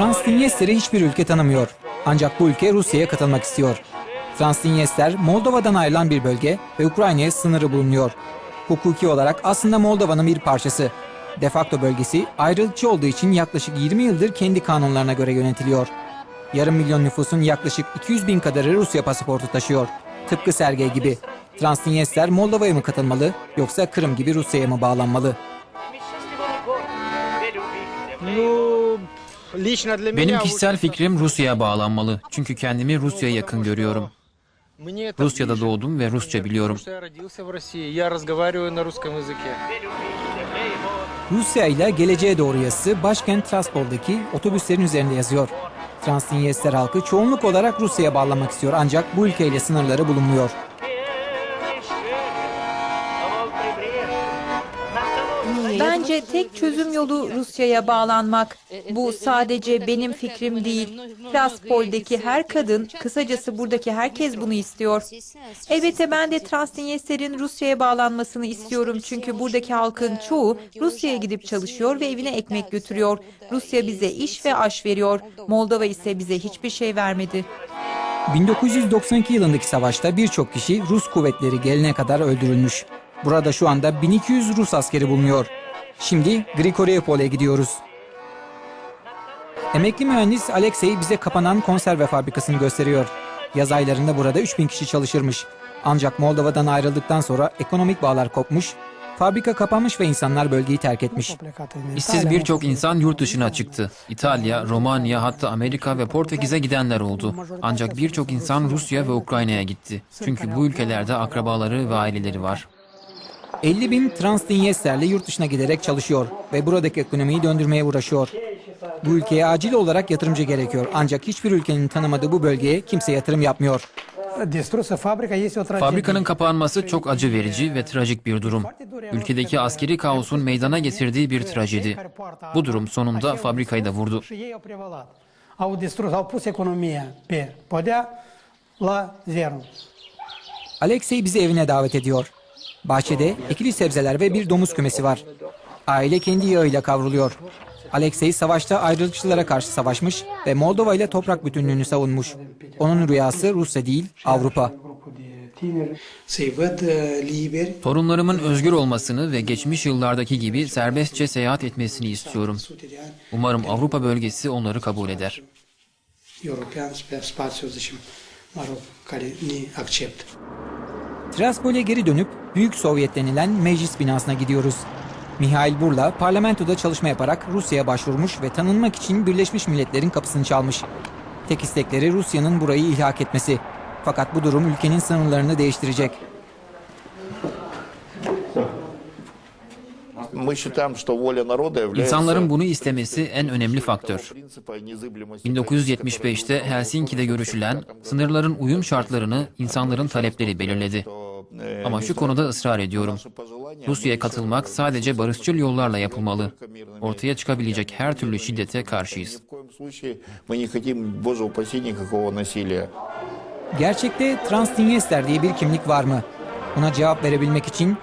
Transdinyester'i hiçbir ülke tanımıyor. Ancak bu ülke Rusya'ya katılmak istiyor. Transdinyester Moldova'dan ayrılan bir bölge ve Ukrayna'ya sınırı bulunuyor. Hukuki olarak aslında Moldova'nın bir parçası. De facto bölgesi ayrılıkçı olduğu için yaklaşık 20 yıldır kendi kanunlarına göre yönetiliyor. Yarım milyon nüfusun yaklaşık 200 bin kadarı Rusya pasaportu taşıyor. Tıpkı Sergey gibi. Transdinyester Moldova'ya mı katılmalı yoksa Kırım gibi Rusya'ya mı bağlanmalı? No. Benim kişisel fikrim Rusya'ya bağlanmalı. Çünkü kendimi Rusya'ya yakın görüyorum. Rusya'da doğdum ve Rusça biliyorum. Rusya ile geleceğe doğru yazısı başkent Traspol'daki otobüslerin üzerinde yazıyor. Transdinyester halkı çoğunluk olarak Rusya'ya bağlanmak istiyor ancak bu ülkeyle sınırları bulunmuyor. Bence tek çözüm yolu Rusya'ya bağlanmak. Bu sadece benim fikrim değil. Traspol'deki her kadın, kısacası buradaki herkes bunu istiyor. Elbette ben de Transdinyester'in Rusya'ya bağlanmasını istiyorum çünkü buradaki halkın çoğu Rusya'ya gidip çalışıyor ve evine ekmek götürüyor. Rusya bize iş ve aş veriyor. Moldova ise bize hiçbir şey vermedi. 1992 yılındaki savaşta birçok kişi Rus kuvvetleri gelene kadar öldürülmüş. Burada şu anda 1200 Rus askeri bulunuyor. Şimdi Grigoriopol'e gidiyoruz. Emekli mühendis Alexey bize kapanan konserve fabrikasını gösteriyor. Yaz aylarında burada 3000 kişi çalışırmış. Ancak Moldova'dan ayrıldıktan sonra ekonomik bağlar kopmuş, fabrika kapanmış ve insanlar bölgeyi terk etmiş. İşsiz birçok insan yurt dışına çıktı. İtalya, Romanya hatta Amerika ve Portekiz'e gidenler oldu. Ancak birçok insan Rusya ve Ukrayna'ya gitti. Çünkü bu ülkelerde akrabaları ve aileleri var. 50 bin Transdinyesterli yurt dışına giderek çalışıyor ve buradaki ekonomiyi döndürmeye uğraşıyor. Bu ülkeye acil olarak yatırımcı gerekiyor ancak hiçbir ülkenin tanımadığı bu bölgeye kimse yatırım yapmıyor. Fabrikanın kapanması çok acı verici ve trajik bir durum. Ülkedeki askeri kaosun meydana getirdiği bir trajedi. Bu durum sonunda fabrikayı da vurdu. Alexey bizi evine davet ediyor. Bahçede ekili sebzeler ve bir domuz kümesi var. Aile kendi yağıyla kavruluyor. Alexey savaşta ayrılıkçılara karşı savaşmış ve Moldova ile toprak bütünlüğünü savunmuş. Onun rüyası Rusya değil, Avrupa. Torunlarımın özgür olmasını ve geçmiş yıllardaki gibi serbestçe seyahat etmesini istiyorum. Umarım Avrupa bölgesi onları kabul eder. european zicem, mă rog, care Traspol'e geri dönüp Büyük Sovyet denilen meclis binasına gidiyoruz. Mihail Burla parlamentoda çalışma yaparak Rusya'ya başvurmuş ve tanınmak için Birleşmiş Milletler'in kapısını çalmış. Tek istekleri Rusya'nın burayı ilhak etmesi. Fakat bu durum ülkenin sınırlarını değiştirecek. İnsanların bunu istemesi en önemli faktör. 1975'te Helsinki'de görüşülen sınırların uyum şartlarını insanların talepleri belirledi. Ama şu konuda ısrar ediyorum. Rusya'ya katılmak sadece barışçıl yollarla yapılmalı. Ortaya çıkabilecek her türlü şiddete karşıyız. Gerçekte Transdinyester diye bir kimlik var mı? Buna cevap verebilmek için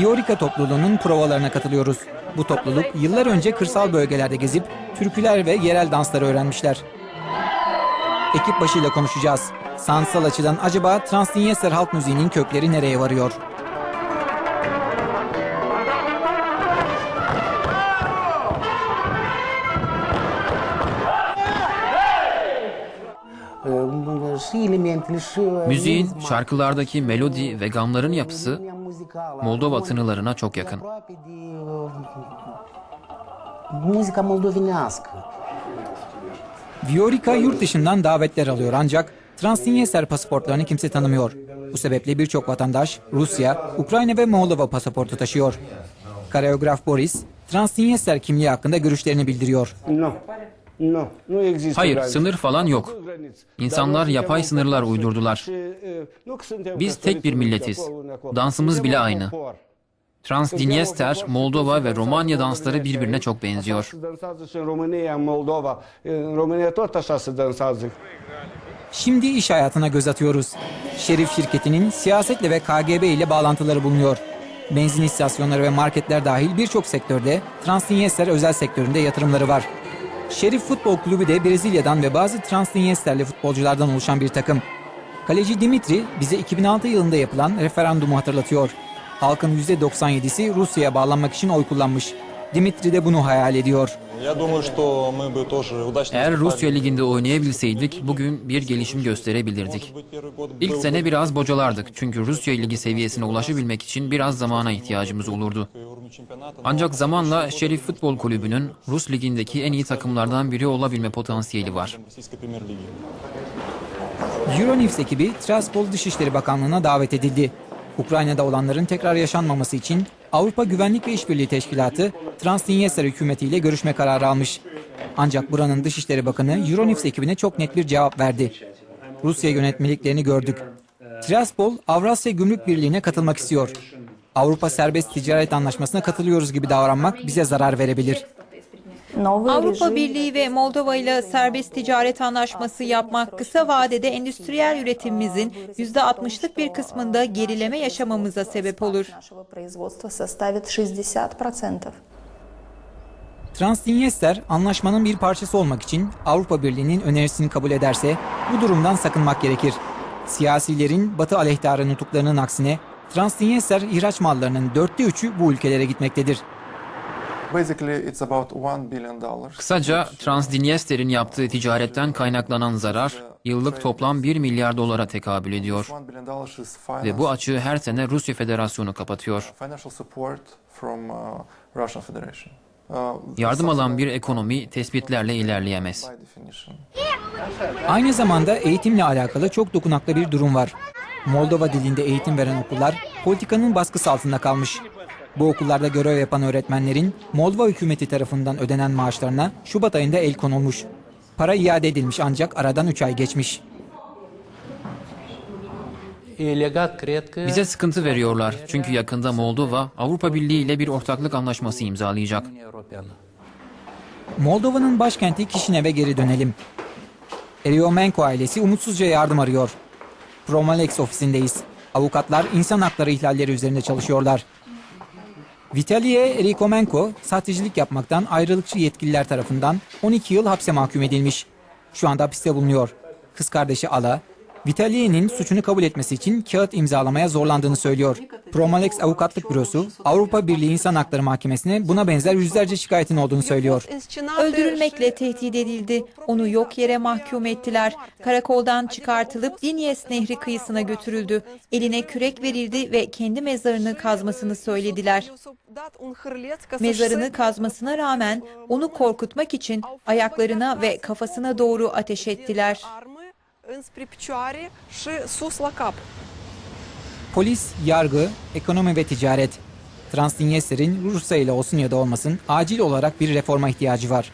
Viorika topluluğunun provalarına katılıyoruz. Bu topluluk yıllar önce kırsal bölgelerde gezip türküler ve yerel dansları öğrenmişler. Ekip başıyla konuşacağız. Sanatsal açıdan acaba Transdinyester halk müziğinin kökleri nereye varıyor? Müziğin, şarkılardaki melodi ve gamların yapısı Moldova tınılarına çok yakın. aproape de Viorika yurt dışından davetler alıyor ancak Transdinyester pasaportlarını kimse tanımıyor. Bu sebeple birçok vatandaş Rusya, Ukrayna ve Moldova pasaportu taşıyor. Koreograf Boris, Transdinyester kimliği hakkında görüşlerini bildiriyor. Hayır, sınır falan yok. İnsanlar yapay sınırlar uydurdular. Biz tek bir milletiz. Dansımız bile aynı. Transdinyester, Moldova ve Romanya dansları birbirine çok benziyor. se dansează. Şimdi iş hayatına göz atıyoruz. Şerif şirketinin siyasetle ve KGB ile bağlantıları bulunuyor. Benzin istasyonları ve marketler dahil birçok sektörde Transdinyester özel sektöründe yatırımları var. Şerif Futbol Kulübü de Brezilya'dan ve bazı Transdinyesterli futbolculardan oluşan bir takım. Kaleci Dimitri bize 2006 yılında yapılan referandumu hatırlatıyor. Halkın %97'si Rusya'ya bağlanmak için oy kullanmış. Dimitri de bunu hayal ediyor. Eğer Rusya liginde oynayabilseydik bugün bir gelişim gösterebilirdik. İlk sene biraz bocalardık çünkü Rusya ligi seviyesine ulaşabilmek için biraz zamana ihtiyacımız olurdu. Ancak zamanla Şerif Futbol Kulübü'nün Rus ligindeki en iyi takımlardan biri olabilme potansiyeli var. Euronews ekibi Transpol Dışişleri Bakanlığı'na davet edildi. Ukrayna'da olanların tekrar yaşanmaması için Avrupa Güvenlik ve İşbirliği Teşkilatı Transdinyester hükümetiyle görüşme kararı almış. Ancak buranın Dışişleri Bakanı Euronews ekibine çok net bir cevap verdi. Rusya yönetmeliklerini gördük. Tiraspol Avrasya Gümrük Birliği'ne katılmak istiyor. Avrupa Serbest Ticaret Anlaşması'na katılıyoruz gibi davranmak bize zarar verebilir. Avrupa Birliği ve Moldova ile serbest ticaret anlaşması yapmak kısa vadede endüstriyel üretimimizin %60'lık bir kısmında gerileme yaşamamıza sebep olur. Transdinyester anlaşmanın bir parçası olmak için Avrupa Birliği'nin önerisini kabul ederse bu durumdan sakınmak gerekir. Siyasilerin Batı aleyhtarı nutuklarının aksine Transdinyester ihraç mallarının dörtte üçü bu ülkelere gitmektedir. Kısaca Transdinyester'in yaptığı ticaretten kaynaklanan zarar yıllık toplam 1 milyar dolara tekabül ediyor. Ve bu açığı her sene Rusya Federasyonu kapatıyor. uh. Uh, Yardım alan bir ekonomi tespitlerle ilerleyemez. Aynı zamanda eğitimle alakalı çok dokunaklı bir durum var. Moldova dilinde eğitim veren okullar politikanın baskısı altında kalmış. Bu okullarda görev yapan öğretmenlerin Moldova hükümeti tarafından ödenen maaşlarına Şubat ayında el konulmuş. Para iade edilmiş ancak aradan 3 ay geçmiş. Bize sıkıntı veriyorlar çünkü yakında Moldova Avrupa Birliği ile bir ortaklık anlaşması imzalayacak. Moldova'nın başkenti Kişinev'e geri dönelim. Eriomenko ailesi umutsuzca yardım arıyor. Promalex ofisindeyiz. Avukatlar insan hakları ihlalleri üzerinde çalışıyorlar. Vitalie Erikomenko, sahtecilik yapmaktan ayrılıkçı yetkililer tarafından 12 yıl hapse mahkum edilmiş. Şu anda hapiste bulunuyor. Kız kardeşi Ala, Vitalie'nin suçunu kabul etmesi için kağıt imzalamaya zorlandığını söylüyor. Promalex Avukatlık Bürosu, Avrupa Birliği İnsan Hakları Mahkemesi'ne buna benzer yüzlerce şikayetin olduğunu söylüyor. Öldürülmekle tehdit edildi. Onu yok yere mahkum ettiler. Karakoldan çıkartılıp Dinyes Nehri kıyısına götürüldü. Eline kürek verildi ve kendi mezarını kazmasını söylediler. Mezarını kazmasına rağmen onu korkutmak için ayaklarına ve kafasına doğru ateş ettiler. Polis, yargı, ekonomi ve ticaret. Transdinyester'in Rusya ile olsun ya da olmasın acil olarak bir reforma ihtiyacı var.